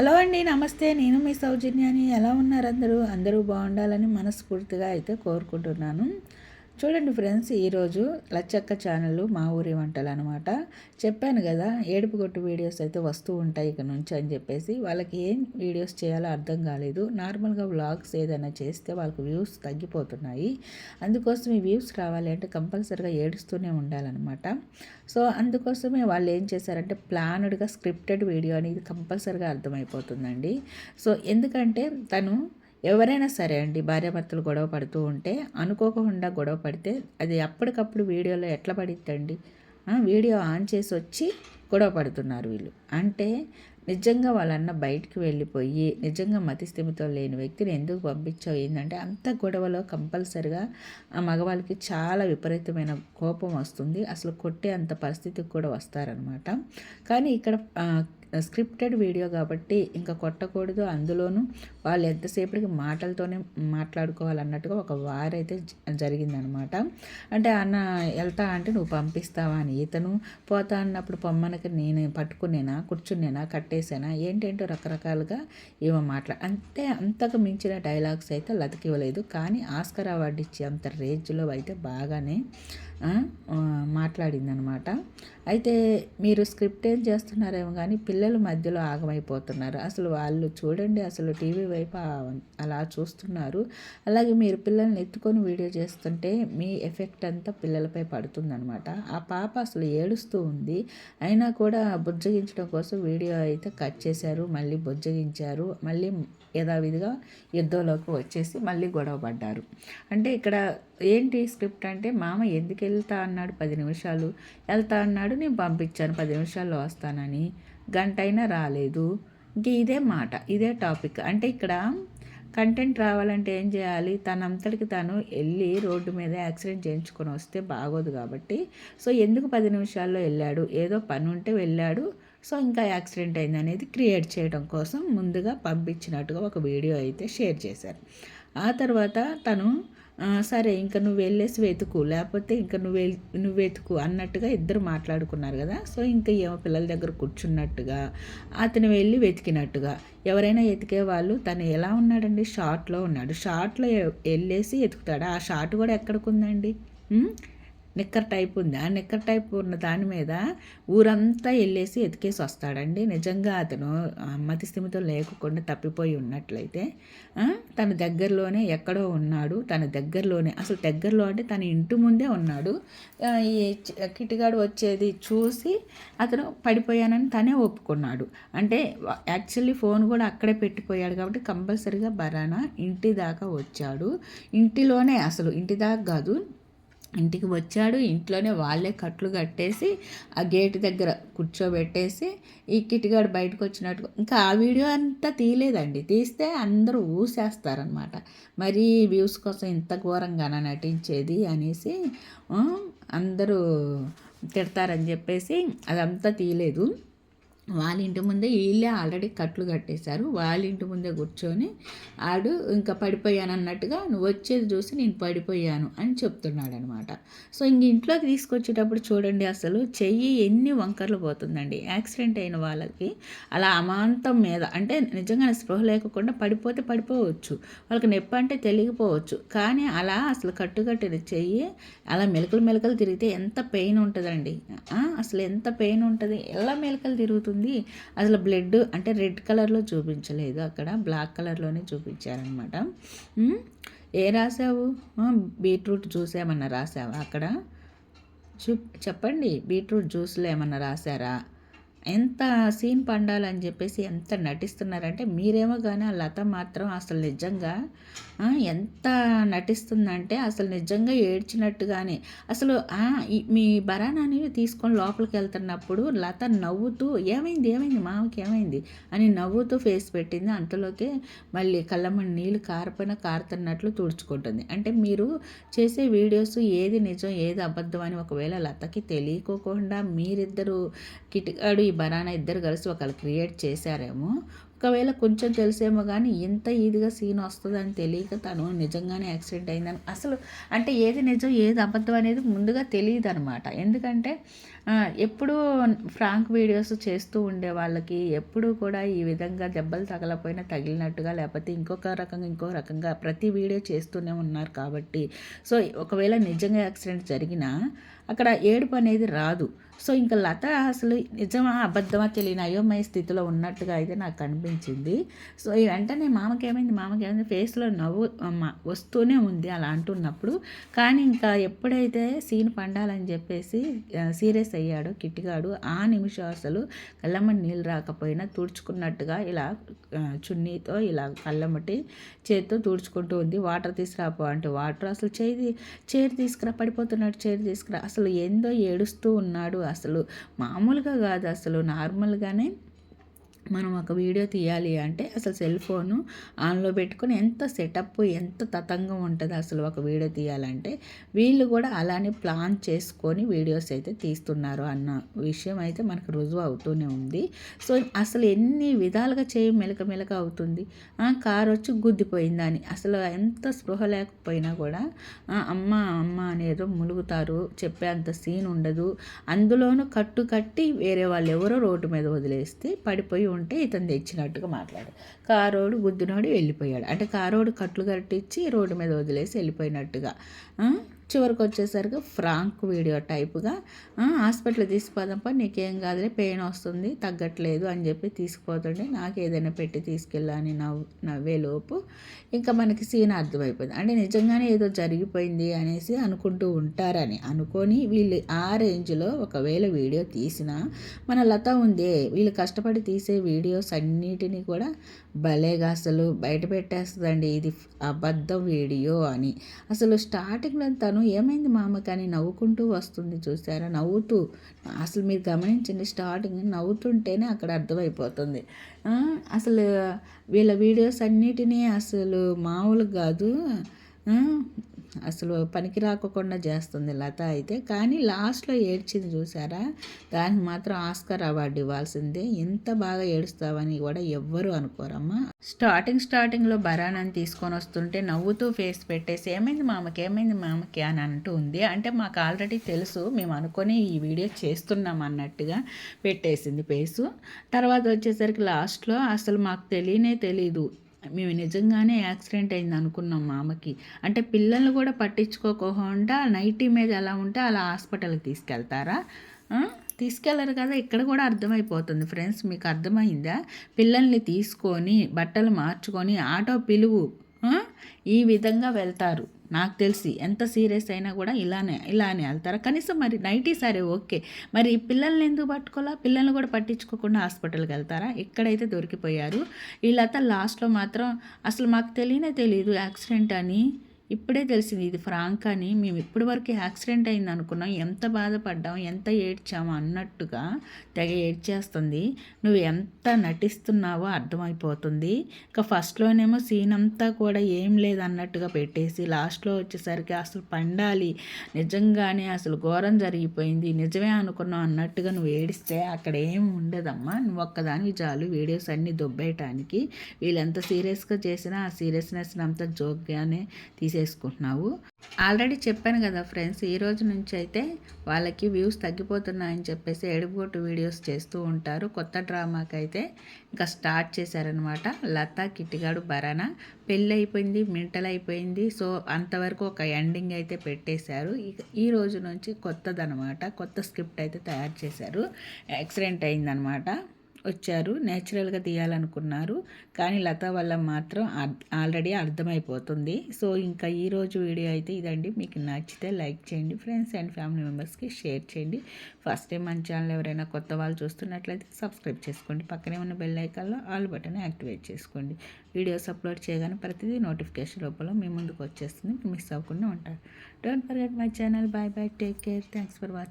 Hello అండి నమస్తే. నేను మీ సౌజన్యాని. ఎలా ఉన్నారు అందరూ? అందరూ బాగుండాలని మనస్ఫూర్తిగా అయితే కోరుకుంటున్నాను. చూడండి ఫ్రెండ్స్ ఈరోజు లచ్చక్క ఛానల్ మా ఊరి వంటలు అనమాట చెప్పాను కదా ఏడుపు కొట్టు వీడియోస్ అయితే వస్తూ ఉంటాయి ఇక నుంచి అని చెప్పేసి. వాళ్ళకి ఏం వీడియోస్ చేయాలో అర్థం కాలేదు. నార్మల్గా వ్లాగ్స్ ఏదైనా చేస్తే వాళ్ళకి వ్యూస్ తగ్గిపోతున్నాయి. అందుకోసం ఈ వ్యూస్ రావాలి అంటే కంపల్సరీగా ఏడుస్తూనే ఉండాలన్నమాట. సో అందుకోసమే వాళ్ళు ఏం చేశారంటే ప్లానడ్గా స్క్రిప్టెడ్ వీడియో అనేది కంపల్సరీగా అర్థమైపోతుందండి. సో ఎందుకంటే తను ఎవరైనా సరే అండి భార్యాభర్తలు గొడవ పడుతూ ఉంటే అనుకోకుండా గొడవ పడితే అది అప్పటికప్పుడు వీడియోలో ఎట్లా పడిద్దండి? వీడియో ఆన్ చేసి వచ్చి గొడవ పడుతున్నారు వీళ్ళు. అంటే నిజంగా వాళ్ళన్న బయటికి వెళ్ళిపోయి నిజంగా మతిస్థిమితో లేని వ్యక్తిని ఎందుకు పంపించావు? ఏంటంటే అంత గొడవలో కంపల్సరిగా ఆ మగవాళ్ళకి చాలా విపరీతమైన కోపం వస్తుంది. అసలు కొట్టే అంత పరిస్థితికి కూడా వస్తారనమాట కానీ ఇక్కడ స్క్రిప్టెడ్ వీడియో కాబట్టి ఇంకా కొట్టకూడదు. అందులోనూ వాళ్ళు ఎంతసేపటికి మాటలతోనే మాట్లాడుకోవాలన్నట్టుగా ఒక వారైతే జరిగిందనమాట. అంటే అన్న వెళ్తా అంటే నువ్వు పంపిస్తావా అని ఇతను పోతా అన్నప్పుడు పొమ్మనకి నేను పట్టుకునేనా? కూర్చునేనా? కట్టేసానా ఏంటంటే రకరకాలుగా ఇవ మాట్లా అంతే అంతకు మించిన డైలాగ్స్ అయితే లతికివ్వలేదు. కానీ ఆస్కర్ అవార్డు ఇచ్చే అంత రేంజ్లో అయితే బాగానే మాట్లాడిందనమాట. అయితే మీరు స్క్రిప్ట్ ఏం చేస్తున్నారేమో కానీ పిల్లలు మధ్యలో ఆగమైపోతున్నారు. అసలు వాళ్ళు చూడండి అసలు టీవీ వైపు అలా చూస్తున్నారు. అలాగే మీరు పిల్లల్ని ఎత్తుకొని వీడియో చేస్తుంటే మీ ఎఫెక్ట్ అంతా పిల్లలపై పడుతుందనమాట. ఆ పాప అసలు ఏడుస్తూ ఉంది. అయినా కూడా బుజ్జగించడం కోసం వీడియో అయితే కట్ చేశారు మళ్ళీ బుజ్జగించారు మళ్ళీ యథావిధిగా యుద్ధంలోకి వచ్చేసి మళ్ళీ గొడవ పడ్డారు అంటే ఇక్కడ ఏంటి స్క్రిప్ట్ అంటే మామ ఎందుకు వెళ్తా అన్నాడు పది నిమిషాలు. వెళ్తా అన్నాడు నేను పంపించాను పది నిమిషాల్లో వస్తానని. గంట అయినా రాలేదు. ఇంక ఇదే మాట ఇదే టాపిక్. అంటే ఇక్కడ కంటెంట్ రావాలంటే ఏం చేయాలి? తనంతటికి తను వెళ్ళి రోడ్డు మీద యాక్సిడెంట్ చేయించుకొని వస్తే బాగోదు కాబట్టి. సో ఎందుకు పది నిమిషాల్లో వెళ్ళాడు? ఏదో పని ఉంటే వెళ్ళాడు. సో ఇంకా యాక్సిడెంట్ అయింది అనేది క్రియేట్ చేయడం కోసం ముందుగా పంపించినట్టుగా ఒక వీడియో అయితే షేర్ చేశారు. ఆ తర్వాత తను సరే ఇంకా నువ్వు వెళ్ళేసి వెతుకు. లేకపోతే ఇంకా నువ్వు నువ్వు వెతుకు అన్నట్టుగా ఇద్దరు మాట్లాడుకున్నారు కదా. సో ఇంకా ఏమో పిల్లల దగ్గర కూర్చున్నట్టుగా అతను వెళ్ళి వెతికినట్టుగా. ఎవరైనా ఎతికే వాళ్ళు తను ఎలా ఉన్నాడండి? షార్ట్లో ఉన్నాడు. షార్ట్లో వెళ్ళేసి ఎతుకుతాడు? ఆ షార్ట్ కూడా ఎక్కడికి ఉందండి? నిక్కర్ టైప్ ఉంది? ఆ నిక్కర్ టైప్ ఉన్న దాని మీద ఊరంతా వెళ్ళేసి ఎతికేసి వస్తాడండి. నిజంగా అతను మతి స్థిమితో లేకుండా తప్పిపోయి ఉన్నట్లయితే తన దగ్గరలోనే ఎక్కడో ఉన్నాడు. తన దగ్గరలోనే అసలు దగ్గరలో అంటే తన ఇంటి ముందే ఉన్నాడు. ఈ కిటిగాడు వచ్చేది చూసి అతను పడిపోయానని తనే ఒప్పుకున్నాడు. అంటే యాక్చువల్లీ ఫోన్ కూడా అక్కడే పెట్టిపోయాడు కాబట్టి కంపల్సరీగా బరానా ఇంటి దాకా వచ్చాడు. ఇంటిలోనే అసలు ఇంటి దాకా కాదు ఇంటికి వచ్చాడు. ఇంట్లోనే వాళ్ళే కట్లు కట్టేసి ఆ గేట్ దగ్గర కూర్చోబెట్టేసి ఈ కిటిగాడు బయటకు వచ్చినట్టు. ఇంకా ఆ వీడియో అంతా తీయలేదండి. తీస్తే అందరూ ఊసేస్తారనమాట మరి వ్యూస్ కోసం ఇంత ఘోరంగా నటించేది అనేసి అందరూ తిడతారని చెప్పేసి అదంతా తీయలేదు. వాళ్ళ ఇంటి ముందే వీళ్ళే ఆల్రెడీ కట్లు కట్టేశారు. వాళ్ళ ఇంటి ముందే కూర్చొని ఆడు ఇంకా పడిపోయాను అన్నట్టుగా నువ్వు వచ్చేది చూసి నేను పడిపోయాను అని చెప్తున్నాడు అనమాట సో ఇంక ఇంట్లోకి తీసుకొచ్చేటప్పుడు చూడండి అసలు చెయ్యి ఎన్ని వంకర్లు పోతుందండి. యాక్సిడెంట్ అయిన వాళ్ళకి అలా అమాంతం మీద అంటే నిజంగా స్పృహ లేకుండా పడిపోతే పడిపోవచ్చు. వాళ్ళకి నొప్పి అంటే తెలియకపోవచ్చు. కానీ అలా అసలు కట్టుకట్టిన చెయ్యి అలా మెలకలు మెలకలు తిరిగితే ఎంత పెయిన్ ఉంటుందండి. అసలు ఎంత పెయిన్ ఉంటుంది? ఎలా మెలకలు తిరుగుతుంది? ఉంది. అసలు బ్లడ్ అంటే రెడ్ కలర్లో చూపించలేదు అక్కడ. బ్లాక్ కలర్లోనే చూపించారనమాట ఏ రాసావు బీట్రూట్ జ్యూస్ ఏమన్నా రాసావా అక్కడ? చూ చెప్పండి. బీట్రూట్ జ్యూస్లో ఏమన్నా రాసారా ఎంత సీన్ పండాలని చెప్పేసి ఎంత నటిస్తున్నారంటే మీరేమో కానీ ఆ లత మాత్రం అసలు నిజంగా ఎంత నటిస్తుందంటే అసలు నిజంగా ఏడ్చినట్టుగానే అసలు మీ బరానాని తీసుకొని లోపలికి వెళ్తున్నప్పుడు లత నవ్వుతూ ఏమైంది ఏమైంది మామకి ఏమైంది? అని నవ్వుతూ ఫేస్ పెట్టింది. అంతలోకే మళ్ళీ కళ్ళమని నీళ్ళు కారపైన కారుతున్నట్లు తుడుచుకుంటుంది. అంటే మీరు చేసే వీడియోస్ ఏది నిజం ఏది అబద్ధం అని ఒకవేళ లతకి తెలియకోకుండా మీరిద్దరు కిటికాడు ఈ బనానా ఇద్దరు కలిసి ఒకళ్ళు క్రియేట్ చేశారేమో. ఒకవేళ కొంచెం తెలిసేమో కానీ ఇంత ఈదిగా సీన్ వస్తుందని తెలియక తను నిజంగానే యాక్సిడెంట్ అయిందని అసలు అంటే ఏది నిజం ఏది అబద్ధం అనేది ముందుగా తెలియదు అనమాట ఎందుకంటే ఎప్పుడూ ఫ్రాంక్ వీడియోస్ చేస్తూ ఉండే వాళ్ళకి ఎప్పుడూ కూడా ఈ విధంగా దెబ్బలు తగలపోయినా తగిలినట్టుగా లేకపోతే ఇంకొక రకంగా ఇంకో రకంగా ప్రతి వీడియో చేస్తూనే ఉన్నారు కాబట్టి. సో ఒకవేళ నిజంగా యాక్సిడెంట్ జరిగినా అక్కడ ఏడుపు అనేది రాదు. సో ఇంకా లత అసలు నిజమా అబద్ధమా తెలియని అయోమయ స్థితిలో ఉన్నట్టుగా అయితే నాకు కనిపించింది సో ఈ వెంటనే మామకి ఏమైంది? మామకి ఏమైంది? ఫేస్లో నవ్వు వస్తూనే ఉంది అలా అంటున్నప్పుడు. కానీ ఇంకా ఎప్పుడైతే సీన్ పండాలని చెప్పేసి సీరియస్ అయ్యాడో కిట్టిగాడు ఆ నిమిషం అసలు కళ్ళమ్మటి నీళ్ళు రాకపోయినా తుడుచుకున్నట్టుగా ఇలా చున్నీతో ఇలా కళ్ళమ్మటి చేతితో తుడుచుకుంటూ ఉంది. వాటర్ తీసుకురాపో అంటే వాటర్ అసలు చేయి చేరు తీసుకురా పడిపోతున్నాడు చేరు తీసుకురా. అసలు ఏందో ఏడుస్తూ ఉన్నాడు అసలు మామూలుగా కాదు అసలు నార్మల్గానే మనం ఒక వీడియో తీయాలి అంటే అసలు సెల్ ఫోను ఆన్లో పెట్టుకొని ఎంత సెటప్ ఎంత తతంగం ఉంటుంది అసలు ఒక వీడియో తీయాలంటే వీళ్ళు కూడా అలానే ప్లాన్ చేసుకొని వీడియోస్ అయితే తీస్తున్నారు అన్న విషయం అయితే మనకు రుజువు అవుతూనే ఉంది. సో అసలు ఎన్ని విధాలుగా చేయి మెలక మెలక అవుతుంది? కారు వచ్చి గుద్దిపోయిందని అసలు ఎంత స్పృహ లేకపోయినా కూడా అమ్మ అమ్మ అనేదో ములుగుతారు చెప్పే అంత సీన్ ఉండదు. అందులోనూ కట్టు కట్టి వేరే వాళ్ళు ఎవరో రోడ్డు మీద వదిలేస్తే పడిపోయి ఉంటే ఇతను తెచ్చినట్టుగా మాట్లాడు. కారోడు గుద్దినోడు వెళ్ళిపోయాడు. అంటే కారోడు కట్లు కట్టించి రోడ్డు మీద వదిలేసి వెళ్ళిపోయినట్టుగా. చివరికి వచ్చేసరికి ఫ్రాంక్ వీడియో టైప్గా హాస్పిటల్ తీసుకుపోదాంపా నీకేం కాదులే పెయిన్ వస్తుంది తగ్గట్లేదు అని చెప్పి తీసుకుపోతుండే నాకు ఏదైనా పెట్టి తీసుకెళ్ళాలని నవ్వు నవ్వేలోపు ఇంకా మనకి సీన్ అర్థమైపోయింది. అంటే నిజంగానే ఏదో జరిగిపోయింది అనేసి అనుకుంటూ ఉంటారని అనుకొని వీళ్ళు ఆ రేంజ్లో ఒకవేళ వీడియో తీసినా మన లత ఉందే వీళ్ళు కష్టపడి తీసే వీడియోస్ అన్నిటినీ కూడా భలేగా అసలు బయట పెట్టేస్తుందండి ఇది అబద్ధం వీడియో అని. అసలు స్టార్టింగ్లో తను తను ఏమైంది మామ కానీ నవ్వుకుంటూ వస్తుంది చూసారా? నవ్వుతూ. అసలు మీరు గమనించండి స్టార్టింగ్ నవ్వుతుంటేనే అక్కడ అర్థమైపోతుంది. అసలు వీళ్ళ వీడియోస్ అన్నిటినీ అసలు మామూలు కాదు. అసలు పనికి రాకుండా చేస్తుంది లత అయితే. కానీ లాస్ట్లో ఏడ్చింది చూసారా? దానికి మాత్రం ఆస్కర్ అవార్డు ఇవ్వాల్సిందే. ఎంత బాగా ఏడుస్తావని కూడా ఎవ్వరు అనుకోరమ్మా. స్టార్టింగ్ స్టార్టింగ్లో బరానాన్ని తీసుకొని వస్తుంటే నవ్వుతూ ఫేస్ పెట్టేసి ఏమైంది మామకి? ఏమైంది మామకి? అని అంటూ ఉంది. అంటే మాకు ఆల్రెడీ తెలుసు మేము అనుకొని ఈ వీడియో చేస్తున్నాం అన్నట్టుగా పెట్టేసింది ఫేసు. తర్వాత వచ్చేసరికి లాస్ట్లో అసలు మాకు తెలియనే తెలీదు. మేము నిజంగానే యాక్సిడెంట్ అయింది అనుకున్నాం మామకి అంటే పిల్లల్ని కూడా పట్టించుకోకుండా నైటీ మీద ఎలా ఉంటే అలా హాస్పిటల్కి తీసుకెళ్తారా? తీసుకెళ్ళరు కదా ఇక్కడ కూడా అర్థమైపోతుంది ఫ్రెండ్స్ మీకు అర్థమైందా? పిల్లల్ని తీసుకొని బట్టలు మార్చుకొని ఆటో పిలువు ఈ విధంగా వెళ్తారు. నాకు తెలిసి ఎంత సీరియస్ అయినా కూడా ఇలానే ఇలానే వెళ్తారు. కనీసం మరి నైటీ సరే ఓకే. మరి పిల్లల్ని ఎందుకు పట్టుకోవాలా? పిల్లల్ని కూడా పట్టించుకోకుండా హాస్పిటల్కి వెళ్తారా? ఇక్కడైతే దొరికిపోయారు. వీళ్ళంతా లాస్ట్లో మాత్రం అసలు మాకు తెలియనే తెలియదు యాక్సిడెంట్ అని. ఇప్పుడే తెలిసింది ఇది ఫ్రాంక్ అని. మేము ఇప్పటి వరకు యాక్సిడెంట్ అయింది అనుకున్నాం. ఎంత బాధపడ్డాం ఎంత ఏడ్చాము అన్నట్టుగా తెగ ఏడ్చేస్తుంది. నువ్వు ఎంత నటిస్తున్నావో అర్థమైపోతుంది. ఇక ఫస్ట్లోనేమో సీన్ అంతా కూడా ఏం లేదన్నట్టుగా పెట్టేసి లాస్ట్లో వచ్చేసరికి అసలు పండాలి. నిజంగానే అసలు ఘోరం జరిగిపోయింది. నిజమే అనుకున్నాం అన్నట్టుగా నువ్వు ఏడిస్తే అక్కడ ఏం ఉండదమ్మా. నువ్వు ఒక్కదానికి చాలు. వీడియోస్ అన్నీ దొబ్బేయటానికి వీళ్ళు ఎంత సీరియస్గా చేసినా ఆ సీరియస్నెస్ అంతా జోక్గానే తీసే చేసుకుంటున్నావు. ఆల్రెడీ చెప్పాను కదా ఫ్రెండ్స్ ఈ రోజు నుంచి అయితే వాళ్ళకి వ్యూస్ తగ్గిపోతున్నాయని చెప్పేసి ఎడుగోటు వీడియోస్ చేస్తూ ఉంటారు. కొత్త డ్రామాకి అయితే ఇంకా స్టార్ట్ చేశారనమాట లతా కిట్టిగాడు భరణ పెళ్ళి అయిపోయింది మెంటల్ అయిపోయింది సో అంతవరకు ఒక ఎండింగ్ అయితే పెట్టేశారు. ఈ రోజు నుంచి కొత్తదనమాట కొత్త స్క్రిప్ట్ అయితే తయారు చేశారు. యాక్సిడెంట్ అయిందనమాట వచ్చారు నేచురల్గా తీయాలనుకున్నారు. కానీ లత వల్ల మాత్రం ఆల్రెడీ అర్థమైపోతుంది. సో ఇంకా ఈరోజు వీడియో అయితే ఇదండి. మీకు నచ్చితే లైక్ చేయండి ఫ్రెండ్స్ అండ్ ఫ్యామిలీ మెంబర్స్కి షేర్ చేయండి. ఫస్ట్ టైం మన ఛానల్ ఎవరైనా కొత్త వాళ్ళు చూస్తున్నట్లయితే సబ్స్క్రైబ్ చేసుకోండి. పక్కనే ఉన్న బెల్ ఐకాన్లో ఆల్ బటన్ యాక్టివేట్ చేసుకోండి. వీడియోస్ అప్లోడ్ చేయగానే ప్రతిదీ నోటిఫికేషన్ రూపంలో మీ ముందుకు వచ్చేస్తుంది. మిస్ అవ్వకుండా ఉంటారు. Don't forget my channel bye bye take care thanks for watching